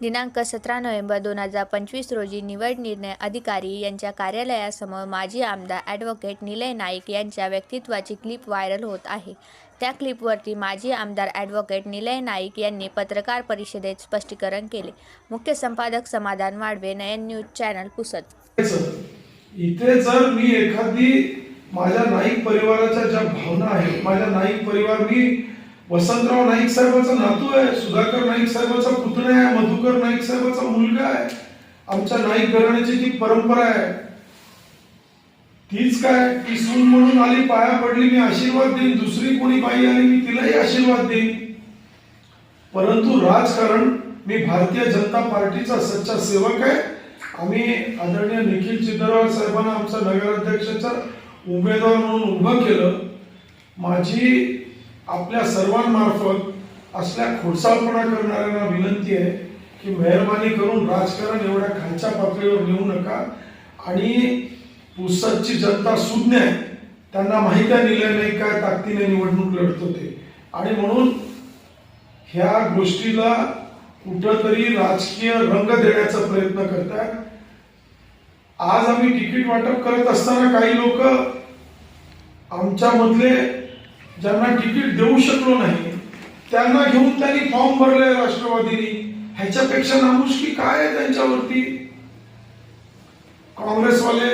दिनांक सतरा नोव्हेंबर दोन हजार पंचवीस रोजी निवड निर्णय अधिकारी यांच्या कार्यालयासमोर माजी आमदार ॲडव्होकेट निलय नाईक यांच्या व्यक्तित्वाची क्लिप व्हायरल होत आहे. त्या क्लिपवरती माजी आमदार ॲडव्होकेट निलय नाईक यांनी पत्रकार परिषदेत स्पष्टीकरण केले. मुख्य संपादक समाधान वाडवे नयन न्यूज चॅनल पुसत इथे जर मी एखादी माझ्या नाईक परिवाराच्या ज्या भावना आहेत माझ्या नाईक परिवार मी वसंतराव नाईक साहेबाचा नातू आहे सुधाकर नाईक साहेबाचा पुतण्या आहे मधुकर नाईक साहेबाचा मुलगा आहे. आमच्या नाईक घराण्याची जी परंपरा आहे तीच काय? ती सून म्हणून आली पाया पडली मी आशीर्वाद देईन. दुसरी कोणी बाई आली मी तिलाही आशीर्वाद देईन. परंतु राजकारण मी भारतीय जनता पार्टीचा सच्चा सेवक आहे. आम्ही आदरणीय निखिल चित्रवार साहेबांना आमचा नगराध्यक्षाचा उमेदवार म्हणून उभं केलं. माझी आपल्या सर्वांमार्फत असल्या खोडसाळपणा करणाऱ्यांना विनंती आहे की मेहरबानी करून राजकारण एवढ्या खालच्या पातळीवर नेऊ नका. आणि पुसदची जनता सुज्ञ आहे. त्यांना माहिती आहे नाही काय ताकदीने निवडणूक लढत होते आणि म्हणून ह्या गोष्टीला कुठंतरी राजकीय रंग देण्याचा प्रयत्न करतात आज आम्ही तिकीट वाटप करत असताना काही लोक आमच्यामधले ज्यांना तिकीट देऊ शकलो नाही त्यांना घेऊन त्यांनी फॉर्म भरले राष्ट्रवादीनी. ह्याच्यापेक्षा नामुष्की काय आहे त्यांच्यावरती? काँग्रेसवाले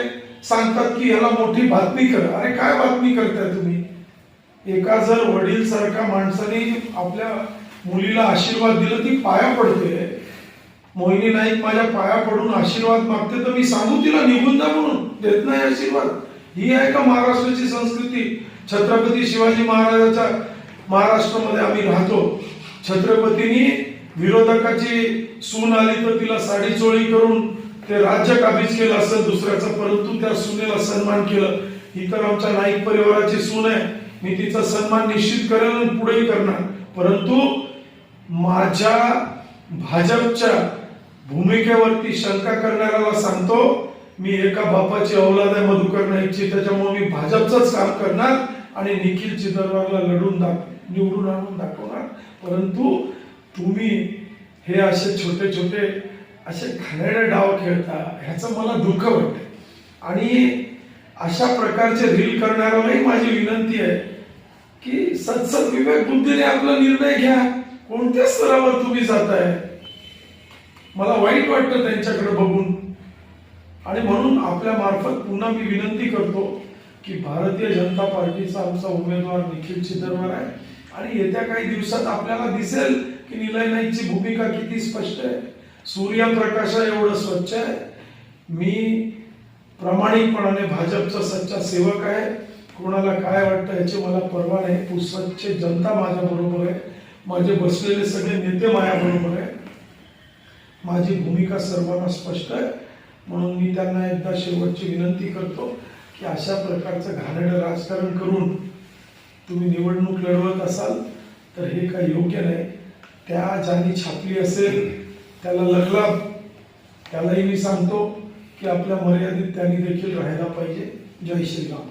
सांगतात की ह्याला मोठी बातमी करा. अरे काय बातमी करताय तुम्ही? एका जर वडील सारख्या माणसाने आपल्या मुलीला आशीर्वाद दिला ती पाया पडते. मोहिनी नाईक माझ्या पाया पडून आशीर्वाद मागते तर मी सांगू तिला निघून जा म्हणून. देत नाही आशीर्वाद. ही आहे का महाराष्ट्राची संस्कृती? छत्रपती शिवाजी महाराजाच्या महाराष्ट्रामध्ये आम्ही राहतो. छत्रपतींनी विरोधकाची सून आली तर तिला साडी चोळी करून ते राज्य काबीज केलं असं दुसऱ्याचं परंतु त्या सुनेला सन्मान केलं. ही तर आमच्या नाईक परिवाराची सून आहे. मी तिचा सन्मान निश्चित करेन आणि पुढेही करणार. परंतु माझ्या भाजपच्या भूमिकेवरती शंका करणाऱ्याला सांगतो मी एका बापाची औलाद आहे मधुकर नाईकची. त्याच्यामुळे मी भाजपचंच काम करणार आणि निखिल चिदंबरला लढून दाख निवडून आणून दाखवणार. परंतु तुम्ही हे असे छोटे छोटे असे घाणेरडे डाव खेळता ह्याचं मला दुःख वाटतं आणि अशा प्रकारचे रील करणाऱ्यालाही माझी विनंती आहे की सत्सद विवेक बुद्धीने आपला निर्णय घ्या. कोणत्या स्तरावर तुम्ही जाताय? मला वाईट वाटतं त्यांच्याकडे बघून. आणि म्हणून आपल्या मार्फत पुन्हा मी विनंती करतो की भारतीय जनता पार्टीचा आमचा उमेदवार निखिल चिदंबर आहे. आणि येत्या काही दिवसात आपल्याला दिसेल की निलय नाईकची भूमिका किती स्पष्ट आहे. सूर्यप्रकाशा एवढं स्वच्छ आहे. मी प्रामाणिकपणाने भाजपचा सच्चा सेवक आहे. कोणाला काय वाटतं याची मला परवा नाही. पुसदची जनता माझ्या बरोबर आहे. माझे बसलेले सगळे नेते माझ्या बरोबर आहे. माझी भूमिका सर्वांना स्पष्ट आहे. म्हणून मी त्यांना एकदा शेवटची विनंती करतो की अशा प्रकारचं घाणेडं राजकारण करून तुम्ही निवडणूक लढवत असाल तर हे काही योग्य नाही. त्या ज्यांनी छापली असेल त्याला लगला त्यालाही मी सांगतो की आपल्या मर्यादित त्यांनी देखील राहायला पाहिजे. जय श्रीराम.